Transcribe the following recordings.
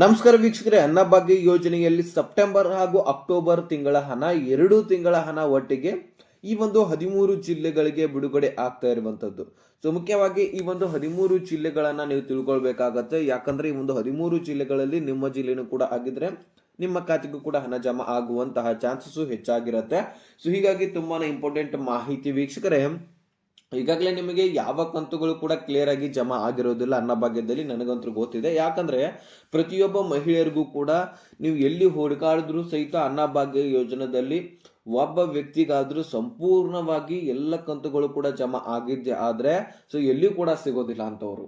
ನಮಸ್ಕಾರ ವೀಕ್ಷಕರೇ ಅನ್ನಭಾಗ್ಯ ಯೋಜನೆಯಲ್ಲಿ ಸೆಪ್ಟೆಂಬರ್ ಹಾಗೂ ಅಕ್ಟೋಬರ್ ತಿಂಗಳ ಹಣ, ಎರಡು ತಿಂಗಳ ಹಣ ಒಟ್ಟಿಗೆ ಈ ಒಂದು ಹದಿಮೂರು ಜಿಲ್ಲೆಗಳಿಗೆ ಬಿಡುಗಡೆ ಆಗ್ತಾ ಇರುವಂತದ್ದು. ಸೊ ಮುಖ್ಯವಾಗಿ ಈ ಒಂದು ಹದಿಮೂರು ಜಿಲ್ಲೆಗಳನ್ನ ನೀವು ತಿಳ್ಕೊಳ್ಬೇಕಾಗತ್ತೆ. ಯಾಕಂದ್ರೆ ಈ ಒಂದು ಹದಿಮೂರು ಜಿಲ್ಲೆಗಳಲ್ಲಿ ನಿಮ್ಮ ಜಿಲ್ಲೆನೂ ಕೂಡ ಆಗಿದ್ರೆ ನಿಮ್ಮ ಖಾತೆಗೂ ಕೂಡ ಹಣ ಜಮಾ ಆಗುವಂತಹ ಚಾನ್ಸಸ್ ಹೆಚ್ಚಾಗಿರುತ್ತೆ. ಸೊ ಹೀಗಾಗಿ ತುಂಬಾನೇ ಇಂಪಾರ್ಟೆಂಟ್ ಮಾಹಿತಿ ವೀಕ್ಷಕರೇ ಈಗಾಗಲೇ ನಿಮಗೆ ಯಾವ ಕಂತುಗಳು ಕೂಡ ಕ್ಲಿಯರ್ ಆಗಿ ಜಮಾ ಆಗಿರೋದಿಲ್ಲ ಅನ್ನಭಾಗ್ಯದಲ್ಲಿ ನನಗಂತೂ ಗೊತ್ತಿದೆ. ಯಾಕಂದ್ರೆ ಪ್ರತಿಯೊಬ್ಬ ಮಹಿಳೆಯರಿಗೂ ಕೂಡ ನೀವು ಎಲ್ಲಿ ಹುಡುಕಾಡಿದ್ರು ಸಹಿತ ಅನ್ನಭಾಗ್ಯ ಯೋಜನೆಯಲ್ಲಿ ಒಬ್ಬ ವ್ಯಕ್ತಿಗಾದ್ರೂ ಸಂಪೂರ್ಣವಾಗಿ ಎಲ್ಲ ಕಂತುಗಳು ಕೂಡ ಜಮಾ ಆಗಿದ್ದೆ ಆದ್ರೆ ಸೊ ಎಲ್ಲಿಯೂ ಕೂಡ ಸಿಗೋದಿಲ್ಲ ಅಂತವ್ರು.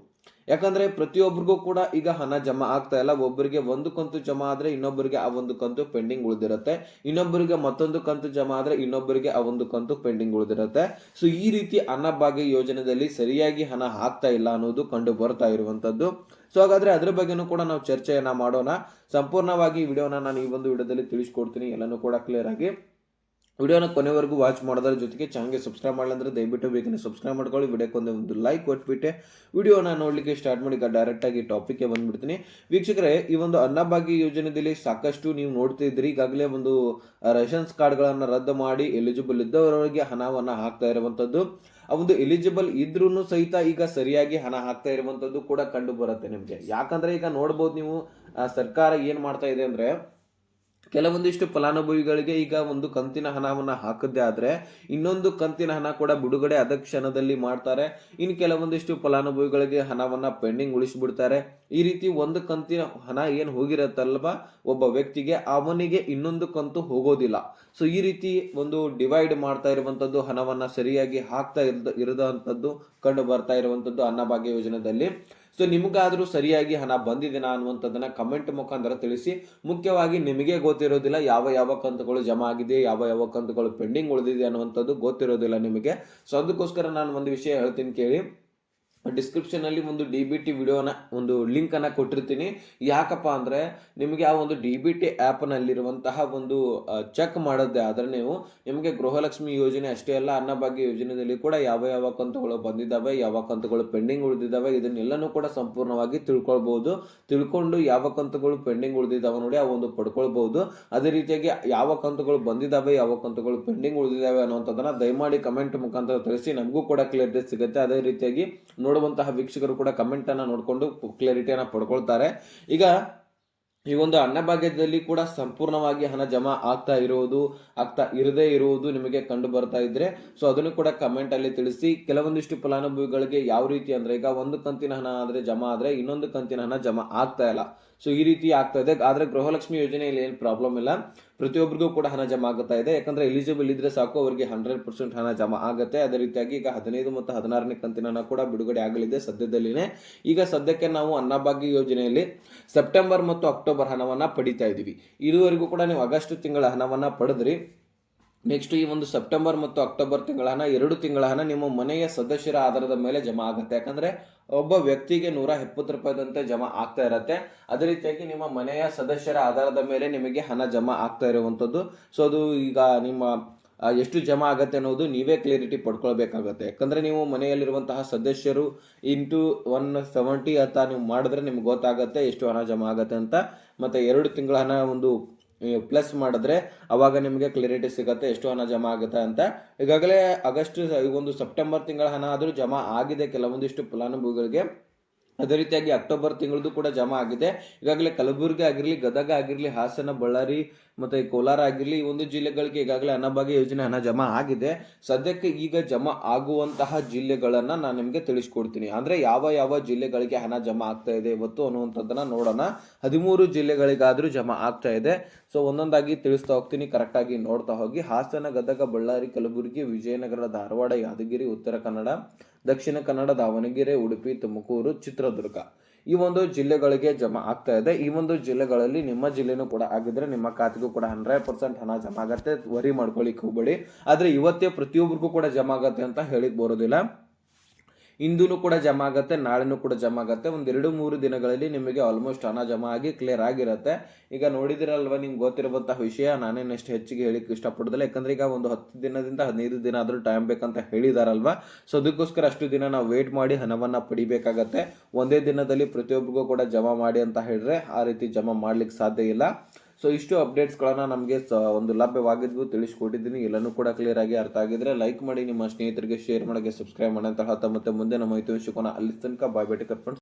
ಯಾಕಂದ್ರೆ ಪ್ರತಿಯೊಬ್ಬರಿಗೂ ಕೂಡ ಈಗ ಹಣ ಜಮಾ ಆಗ್ತಾ ಇಲ್ಲ. ಒಬ್ಬರಿಗೆ ಒಂದು ಕಂತು ಜಮಾ ಆದ್ರೆ ಇನ್ನೊಬ್ಬರಿಗೆ ಆ ಒಂದು ಕಂತು ಪೆಂಡಿಂಗ್ ಉಳಿದಿರುತ್ತೆ. ಇನ್ನೊಬ್ಬರಿಗೆ ಮತ್ತೊಂದು ಕಂತು ಜಮಾ ಆದ್ರೆ ಇನ್ನೊಬ್ಬರಿಗೆ ಆ ಒಂದು ಕಂತು ಪೆಂಡಿಂಗ್ ಉಳಿದಿರುತ್ತೆ. ಸೊ ಈ ರೀತಿ ಅನ್ನಭಾಗ್ಯ ಯೋಜನೆಯಲ್ಲಿ ಸರಿಯಾಗಿ ಹಣ ಆಗ್ತಾ ಇಲ್ಲ ಅನ್ನೋದು ಕಂಡು ಬರ್ತಾ ಇರುವಂತದ್ದು. ಸೊ ಹಾಗಾದ್ರೆ ಅದ್ರ ಬಗ್ಗೆನೂ ಕೂಡ ನಾವು ಚರ್ಚೆಯನ್ನ ಮಾಡೋಣ. ಸಂಪೂರ್ಣವಾಗಿ ವಿಡಿಯೋನ ನಾನು ಈ ಒಂದು ವಿಡಿಯೋದಲ್ಲಿ ತಿಳಿಸ್ಕೊಡ್ತೀನಿ. ಎಲ್ಲನೂ ಕೂಡ ಕ್ಲಿಯರ್ ಆಗಿ. ವಿಡಿಯೋನ ಕೊನೆವರೆಗೂ ವಾಚ್ ಮಾಡೋದ್ರ ಜೊತೆಗೆ ಚಾನಲ್ಗೆ ಸಬ್ಸ್ಕ್ರೈಬ್ ಮಾಡಲಂದ್ರೆ ದಯವಿಟ್ಟು ಬೇಗನೆ ಸಬ್ಸ್ಕ್ರೈಬ್ ಮಾಡ್ಕೊಳ್ಳಿ. ವಿಡಿಯೋಕ್ಕೊಂದು ಒಂದು ಲೈಕ್ ಕೊಟ್ಬಿಟ್ಟೆ ವಿಡಿಯೋನ ನೋಡಲಿಕ್ಕೆ ಸ್ಟಾರ್ಟ್ ಮಾಡಿ ಡೈರೆಕ್ಟ್ ಆಗಿ ಟಾಪಿಕ್ಗೆ ಬಂದ್ಬಿಡ್ತೀನಿ. ವೀಕ್ಷಕರೇ, ಈ ಒಂದು ಅನ್ನಭಾಗ್ಯ ಯೋಜನೆಯಲ್ಲಿ ಸಾಕಷ್ಟು ನೀವು ನೋಡ್ತಿದ್ರಿ ಈಗಾಗಲೇ ಒಂದು ರೇಷನ್ಸ್ ಕಾರ್ಡ್ಗಳನ್ನು ರದ್ದು ಮಾಡಿ ಎಲಿಜಿಬಲ್ ಇದ್ದವರವರಿಗೆ ಹಣವನ್ನು ಹಾಕ್ತಾ ಇರುವಂಥದ್ದು ಆ ಒಂದು ಎಲಿಜಿಬಲ್ ಇದ್ರೂ ಸಹಿತ ಈಗ ಸರಿಯಾಗಿ ಹಣ ಹಾಕ್ತಾ ಇರುವಂಥದ್ದು ಕೂಡ ಕಂಡು ಬರುತ್ತೆ ನಿಮಗೆ. ಯಾಕಂದರೆ ಈಗ ನೋಡ್ಬೋದು ನೀವು ಸರ್ಕಾರ ಏನು ಮಾಡ್ತಾ ಇದೆ ಅಂದ್ರೆ ಕೆಲವೊಂದಿಷ್ಟು ಫಲಾನುಭವಿಗಳಿಗೆ ಈಗ ಒಂದು ಕಂತಿನ ಹಣವನ್ನು ಹಾಕದೇ ಆದರೆ ಇನ್ನೊಂದು ಕಂತಿನ ಹಣ ಕೂಡ ಬಿಡುಗಡೆ ಅದ ಕ್ಷಣದಲ್ಲಿ ಮಾಡ್ತಾರೆ. ಇನ್ನು ಕೆಲವೊಂದಿಷ್ಟು ಫಲಾನುಭವಿಗಳಿಗೆ ಹಣವನ್ನು ಪೆಂಡಿಂಗ್ ಉಳಿಸಿಬಿಡ್ತಾರೆ. ಈ ರೀತಿ ಒಂದು ಕಂತಿನ ಹಣ ಏನು ಹೋಗಿರತ್ತಲ್ವ? ಒಬ್ಬ ವ್ಯಕ್ತಿಗೆ, ಅವನಿಗೆ ಇನ್ನೊಂದು ಕಂತು ಹೋಗೋದಿಲ್ಲ. ಸೊ ಈ ರೀತಿ ಒಂದು ಡಿವೈಡ್ ಮಾಡ್ತಾ ಇರುವಂತದ್ದು, ಹಣವನ್ನು ಸರಿಯಾಗಿ ಹಾಕ್ತಾ ಇರದ ಇರದಂಥದ್ದು ಕಂಡು ಬರ್ತಾ ಇರುವಂತದ್ದು ಅನ್ನಭಾಗ್ಯ ಯೋಜನೆಯಲ್ಲಿ ಸೊ ನಿಮಗಾದ್ರೂ ಸರಿಯಾಗಿ ಹಣ ಬಂದಿದೆನಾ ಅನ್ನುವಂಥದ್ದನ್ನ ಕಮೆಂಟ್ ಮುಖಾಂತರ ತಿಳಿಸಿ. ಮುಖ್ಯವಾಗಿ ನಿಮಗೆ ಗೊತ್ತಿರೋದಿಲ್ಲ ಯಾವ ಯಾವ ಕಂತುಗಳು ಜಮಾ ಆಗಿದೆ, ಯಾವ ಯಾವ ಕಂತುಗಳು ಪೆಂಡಿಂಗ್ ಉಳಿದಿದೆ ಅನ್ನುವಂಥದ್ದು ಗೊತ್ತಿರೋದಿಲ್ಲ ನಿಮಗೆ. ಸೊ ಅದಕ್ಕೋಸ್ಕರ ನಾನು ಒಂದು ವಿಷಯ ಹೇಳ್ತೀನಿ ಕೇಳಿ. ಡಿಸ್ಕ್ರಿಪ್ಷನ್ ಅಲ್ಲಿ ಒಂದು ಡಿ ಬಿ ಟಿ ವಿಡಿಯೋನ ಒಂದು ಲಿಂಕ್ ಅನ್ನ ಕೊಟ್ಟಿರ್ತೀನಿ. ಯಾಕಪ್ಪ ಅಂದ್ರೆ, ನಿಮಗೆ ಆ ಒಂದು ಡಿ ಬಿ ಟಿ ಆ್ಯಪ್ನಲ್ಲಿರುವಂತಹ ಒಂದು ಚೆಕ್ ಮಾಡೋದೇ ಆದರೆ ನೀವು ನಿಮಗೆ ಗೃಹಲಕ್ಷ್ಮಿ ಯೋಜನೆ ಅಷ್ಟೇ ಅಲ್ಲ, ಅನ್ನಭಾಗ್ಯ ಯೋಜನೆಯಲ್ಲಿ ಕೂಡ ಯಾವ ಯಾವ ಕಂತುಗಳು ಬಂದಿದ್ದಾವೆ, ಯಾವ ಕಂತುಗಳು ಪೆಂಡಿಂಗ್ ಉಳಿದಿದ್ದಾವೆ, ಇದನ್ನೆಲ್ಲನೂ ಕೂಡ ಸಂಪೂರ್ಣವಾಗಿ ತಿಳ್ಕೊಳ್ಬೋದು. ತಿಳ್ಕೊಂಡು ಯಾವ ಕಂತುಗಳು ಪೆಂಡಿಂಗ್ ಉಳಿದಿದ್ದಾವೆ ನೋಡಿ, ಆ ಒಂದು ಪಡ್ಕೊಳ್ಬಹುದು ಅದೇ ರೀತಿಯಾಗಿ ಯಾವ ಕಂತುಗಳು ಬಂದಿದ್ದಾವೆ, ಯಾವ ಕಂತುಗಳು ಪೆಂಡಿಂಗ್ ಉಳಿದಿದ್ದಾವೆ ಅನ್ನೋಂಥದ್ದನ್ನು ದಯಮಾಡಿ ಕಮೆಂಟ್ ಮುಖಾಂತರ ತಿಳಿಸಿ, ನಮಗೂ ಕೂಡ ಕ್ಲಿಯರ್ ಸಿಗುತ್ತೆ. ಅದೇ ರೀತಿಯಾಗಿ ನೋಡುವಂತಹ ವೀಕ್ಷಕರು ಕೂಡ ಕಮೆಂಟ್ ಅನ್ನ ನೋಡಿಕೊಂಡು ಕ್ಲಾರಿಟಿಯನ್ನ ಪಡ್ಕೊಳ್ತಾರೆ. ಈಗ ಈ ಒಂದು ಅನ್ನಭಾಗ್ಯದಲ್ಲಿ ಕೂಡ ಸಂಪೂರ್ಣವಾಗಿ ಹಣ ಜಮಾ ಆಗ್ತಾ ಇರುವುದು ಆಗ್ತಾ ಇರದೇ ಇರುವುದು ನಿಮಗೆ ಕಂಡು ಬರ್ತಾ ಇದ್ರೆ ಸೊ ಅದನ್ನು ಕೂಡ ಕಮೆಂಟ್ ಅಲ್ಲಿ ತಿಳಿಸಿ, ಕೆಲವೊಂದಿಷ್ಟು ಫಲಾನುಭವಿಗಳಿಗೆ ಯಾವ ರೀತಿ ಅಂದ್ರೆ ಈಗ ಒಂದು ಕಂತಿನ ಹಣ ಆದ್ರೆ ಜಮಾ ಆದ್ರೆ ಇನ್ನೊಂದು ಕಂತಿನ ಹಣ ಜಮಾ ಆಗ್ತಾ ಇಲ್ಲ. ಸೊ ಈ ರೀತಿ ಆಗ್ತಾ ಇದೆ. ಆದ್ರೆ ಗೃಹಲಕ್ಷ್ಮಿ ಯೋಜನೆಯಲ್ಲಿ ಏನು ಪ್ರಾಬ್ಲಮ್ ಇಲ್ಲ. ಪ್ರತಿಯೊಬ್ಬರಿಗೂ ಕೂಡ ಹಣ ಜಮಾ ಆಗುತ್ತಾ ಇದೆ. ಯಾಕಂದ್ರೆ ಎಲಿಜಿಬಲ್ ಇದ್ರೆ ಸಾಕು, ಅವರಿಗೆ ಹಂಡ್ರೆಡ್ ಪರ್ಸೆಂಟ್ ಹಣ ಜಮಾ ಆಗುತ್ತೆ. ಅದೇ ರೀತಿಯಾಗಿ ಈಗ ಹದಿನೈದು ಮತ್ತು ಹದಿನಾರನೇ ಕಂತಿನ ಹಣ ಕೂಡ ಬಿಡುಗಡೆ ಆಗಲಿದೆ ಸದ್ಯದಲ್ಲಿನೇ. ಈಗ ಸದ್ಯಕ್ಕೆ ನಾವು ಅನ್ನಭಾಗ್ಯ ಯೋಜನೆಯಲ್ಲಿ ಸೆಪ್ಟೆಂಬರ್ ಮತ್ತು ಅಕ್ಟೋಬರ್ ಹಣವನ್ನ ಪಡಿತಾ ಇದೀವಿ. ಇದುವರೆಗೂ ಕೂಡ ನೀವು ಆಗಸ್ಟ್ ತಿಂಗಳ ಹಣವನ್ನ ಪಡೆದ್ರಿ. ನೆಕ್ಸ್ಟ್ ಈ ಒಂದು ಸೆಪ್ಟೆಂಬರ್ ಮತ್ತು ಅಕ್ಟೋಬರ್ ತಿಂಗಳ ಹಣ, ಎರಡು ತಿಂಗಳ ಹಣ ನಿಮ್ಮ ಮನೆಯ ಸದಸ್ಯರ ಆಧಾರದ ಮೇಲೆ ಜಮಾ ಆಗುತ್ತೆ. ಯಾಕಂದ್ರೆ ಒಬ್ಬ ವ್ಯಕ್ತಿಗೆ ನೂರ ಎಪ್ಪತ್ತು ರೂಪಾಯಿದಂತೆ ಜಮಾ ಆಗ್ತಾ ಇರತ್ತೆ. ಅದೇ ರೀತಿಯಾಗಿ ನಿಮ್ಮ ಮನೆಯ ಸದಸ್ಯರ ಆಧಾರದ ಮೇಲೆ ನಿಮಗೆ ಹಣ ಜಮಾ ಆಗ್ತಾ ಇರುವಂತದ್ದು ಸೊ ಅದು ಈಗ ನಿಮ್ಮ ಎಷ್ಟು ಜಮಾ ಆಗತ್ತೆ ಅನ್ನೋದು ನೀವೇ ಕ್ಲಿಯರಿಟಿ ಪಡ್ಕೊಳ್ಬೇಕಾಗತ್ತೆ. ಯಾಕಂದ್ರೆ ನೀವು ಮನೆಯಲ್ಲಿರುವಂತಹ ಸದಸ್ಯರು ಇಂಟು ಒನ್ ಸೆವೆಂಟಿ ಅಂತ ನೀವು ಮಾಡಿದ್ರೆ ನಿಮ್ಗೆ ಗೊತ್ತಾಗತ್ತೆ ಎಷ್ಟು ಹಣ ಜಮಾ ಆಗತ್ತೆ ಅಂತ. ಮತ್ತೆ ಎರಡು ತಿಂಗಳ ಹಣ ಒಂದು ಪ್ಲಸ್ ಮಾಡಿದ್ರೆ ಅವಾಗ ನಿಮಗೆ ಕ್ಲಿಯರಿಟಿ ಸಿಗುತ್ತೆ, ಎಷ್ಟು ಹಣ ಜಮಾ ಆಗುತ್ತೆ ಅಂತ. ಈಗಾಗಲೇ ಆಗಸ್ಟ್ ಒಂದು ಸೆಪ್ಟೆಂಬರ್ ತಿಂಗಳ ಹಣ ಆದರೂ ಜಮಾ ಆಗಿದೆ ಕೆಲವೊಂದಿಷ್ಟು ಫಲಾನುಭವಿಗಳಿಗೆ. ಅದೇ ರೀತಿಯಾಗಿ ಅಕ್ಟೋಬರ್ ತಿಂಗಳದ್ದು ಕೂಡ ಜಮಾ ಆಗಿದೆ. ಈಗಾಗಲೇ ಕಲಬುರಗಿ ಆಗಿರಲಿ, ಗದಗ ಆಗಿರಲಿ, ಹಾಸನ, ಬಳ್ಳಾರಿ ಮತ್ತೆ ಕೋಲಾರ ಆಗಿರಲಿ, ಈ ಒಂದು ಜಿಲ್ಲೆಗಳಿಗೆ ಈಗಾಗಲೇ ಅನ್ನಭಾಗ್ಯ ಯೋಜನೆ ಹಣ ಜಮಾ ಆಗಿದೆ. ಸದ್ಯಕ್ಕೆ ಈಗ ಜಮಾ ಆಗುವಂತಹ ಜಿಲ್ಲೆಗಳನ್ನ ನಾನು ನಿಮಗೆ ತಿಳಿಸ್ಕೊಡ್ತೀನಿ. ಅಂದ್ರೆ ಯಾವ ಯಾವ ಜಿಲ್ಲೆಗಳಿಗೆ ಹಣ ಜಮಾ ಆಗ್ತಾ ಇದೆ, ಇವತ್ತು ಅನ್ನುವಂಥದ್ದನ್ನ ನೋಡೋಣ. ಹದಿಮೂರು ಜಿಲ್ಲೆಗಳಿಗಾದ್ರೂ ಜಮಾ ಆಗ್ತಾ ಇದೆ. ಸೊ ಒಂದೊಂದಾಗಿ ತಿಳಿಸ್ತಾ ಹೋಗ್ತೀನಿ. ಕರೆಕ್ಟ್ ಆಗಿ ನೋಡ್ತಾ ಹೋಗಿ. ಹಾಸನ, ಗದಗ, ಬಳ್ಳಾರಿ, ಕಲಬುರಗಿ, ವಿಜಯನಗರ, ಧಾರವಾಡ, ಯಾದಗಿರಿ, ಉತ್ತರ ಕನ್ನಡ, ದಕ್ಷಿಣ ಕನ್ನಡ, ದಾವಣಗೆರೆ, ಉಡುಪಿ, ತುಮಕೂರು, ಚಿತ್ರದುರ್ಗ. ಈ ಒಂದು ಜಿಲ್ಲೆಗಳಿಗೆ ಜಮಾ ಆಗ್ತಾ ಇದೆ. ಈ ಒಂದು ಜಿಲ್ಲೆಗಳಲ್ಲಿ ನಿಮ್ಮ ಜಿಲ್ಲೆನೂ ಕೂಡ ಆಗಿದ್ರೆ ನಿಮ್ಮ ಖಾತೆಗೂ ಕೂಡ ಹಂಡ್ರೆಡ್ ಪರ್ಸೆಂಟ್ ಹಣ ಜಮಾ ಆಗತ್ತೆ. ವರಿ ಮಾಡ್ಕೊಳ್ಳಿಕ್ಕೆ ಹೋಗ್ಬೇಡಿ. ಆದ್ರೆ ಇವತ್ತೇ ಪ್ರತಿಯೊಬ್ಬರಿಗೂ ಕೂಡ ಜಮಾ ಆಗತ್ತೆ ಅಂತ ಹೇಳಿಕ್ ಬರೋದಿಲ್ಲ. ಇಂದೂ ಕೂಡ ಜಮಾ ಆಗುತ್ತೆ, ನಾಳೆನೂ ಕೂಡ ಜಮಾ ಆಗುತ್ತೆ. ಒಂದು ಎರಡು ಮೂರು ದಿನಗಳಲ್ಲಿ ನಿಮಗೆ ಆಲ್ಮೋಸ್ಟ್ ಹಣ ಜಮಾ ಆಗಿ ಕ್ಲಿಯರ್ ಆಗಿರುತ್ತೆ. ಈಗ ನೋಡಿದಿರಲ್ವಾ ನಿಮ್ಗೆ ಗೊತ್ತಿರುವಂತಹ ವಿಷಯ? ನಾನೇನು ಎಷ್ಟು ಹೆಚ್ಚಿಗೆ ಹೇಳಿಕ್ಕೆ ಇಷ್ಟಪಡೋದಿಲ್ಲ. ಯಾಕಂದ್ರೆ ಈಗ ಒಂದು ಹತ್ತು ದಿನದಿಂದ ಹದಿನೈದು ದಿನ ಆದರೂ ಟೈಮ್ ಬೇಕಂತ ಹೇಳಿದಾರಲ್ವಾ? ಸೊ ಅದಕ್ಕೋಸ್ಕರ ಅಷ್ಟು ದಿನ ನಾವು ವೇಟ್ ಮಾಡಿ ಹಣವನ್ನು ಪಡಿಬೇಕಾಗತ್ತೆ. ಒಂದೇ ದಿನದಲ್ಲಿ ಪ್ರತಿಯೊಬ್ಬರಿಗೂ ಕೂಡ ಜಮಾ ಮಾಡಿ ಅಂತ ಹೇಳಿದ್ರೆ ಆ ರೀತಿ ಜಮಾ ಮಾಡ್ಲಿಕ್ಕೆ ಸಾಧ್ಯ ಇಲ್ಲ. ಸೊ ಇಷ್ಟು ಅಪ್ಡೇಟ್ಸ್ಗಳನ್ನು ನಮಗೆ ಒಂದು ಲಭ್ಯವಾಗಿದ್ವು ತಿಳಿಸ್ಕೊಟ್ಟಿದ್ದೀನಿ. ಎಲ್ಲನೂ ಕೂಡ ಕ್ಲಿಯರ್ ಆಗಿ ಅರ್ಥ ಆಗಿದ್ರೆ ಲೈಕ್ ಮಾಡಿ, ನಿಮ್ಮ ಸ್ನೇಹಿತರಿಗೆ ಶೇರ್ ಮಾಡೋಕ್ಕೆ ಸಬ್ಸ್ಕ್ರೈಬ್ ಮಾಡಿ ಅಂತ ಹೇಳ್ತಾ ಮತ್ತೆ ಮುಂದೆ ನಮ್ಮ ಮಾಹಿತಿ ವಿಷಯಕೋನ ಅಲ್ಲಿ ತನಕ ಬಾಯ್ ಬೇಟಿ ಕರ್ಕೊಂಡು